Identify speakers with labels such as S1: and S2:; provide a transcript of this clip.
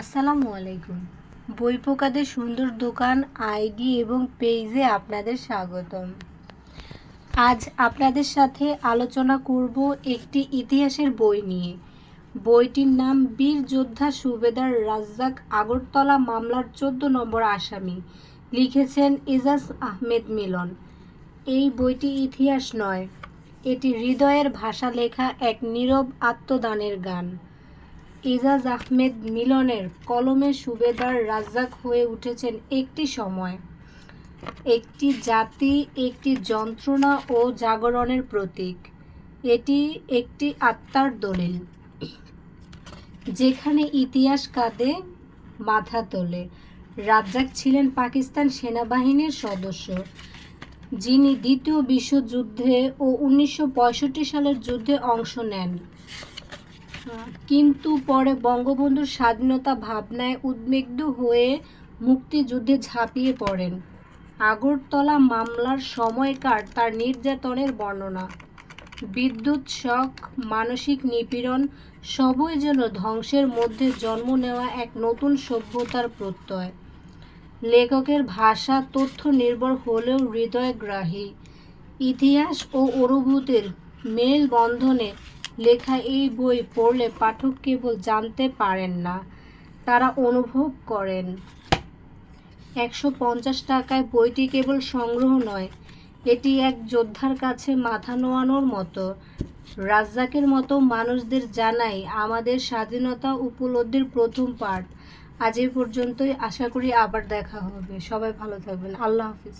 S1: আসসালামু আলাইকুম। বই পোকাদের সুন্দর দোকান, আইডি এবং পেজে আপনাদের স্বাগতম। আজ আপনাদের সাথে আলোচনা করব একটি ইতিহাসের বই নিয়ে। বইটির নাম বীর যোদ্ধা সুবেদার রাজ্জাক আগরতলা মামলার চোদ্দ নম্বর আসামি। লিখেছেন এজাজ আহমেদ মিলন। এই বইটি ইতিহাস নয়, এটি হৃদয়ের ভাষা লেখা এক নীরব আত্মদানের গান। এজাজ আহমেদ মিলনের কলমে সুবেদার রাজ্জাক হয়ে উঠেছেন একটি সময়। একটি জাতি, একটি যন্ত্রণা ও জাগরণের প্রতীক। এটি একটি আত্মার দলিল। যেখানে ইতিহাস কাঁদে মাথা তোলে। রাজ্জাক ছিলেন পাকিস্তান সেনাবাহিনীর সদস্য, যিনি দ্বিতীয় বিশ্বযুদ্ধে ও উনিশশো পঁয়ষট্টি সালের যুদ্ধে অংশ নেন। কিন্তু পরে বঙ্গবন্ধুর স্বাধীনতা ভাবনায় উদ্বিগ্ন হয়ে মুক্তিযুদ্ধে ঝাঁপিয়ে পড়েন। আগরতলা মামলার সময়কার তার নির্যাতনের বর্ণনা, বিদ্যুৎ শক, মানসিক নিপীড়ন সবই যেন ধ্বংসের মধ্যে জন্ম নেওয়া এক নতুন সভ্যতার প্রত্যয়। লেখকের ভাষা তথ্য নির্ভর হলেও হৃদয়গ্রাহী। ইতিহাস ও অনুভূতির মেলবন্ধনে লেখা এই বই পড়লে পাঠক কেবল জানতে পারেন না, তারা অনুভব করেন। একশো পঞ্চাশ টাকায় বইটি কেবল সংগ্রহ নয়, এটি এক যোদ্ধার কাছে মাথা নোয়ানোর মতো। রাজ্জাকের মতো মানুষদের জানাই আমাদের স্বাধীনতা উপলব্ধির প্রথম পাঠ। আজ এই পর্যন্তই। আশা করি আবার দেখা হবে। সবাই ভালো থাকবেন। আল্লাহ হাফিজ।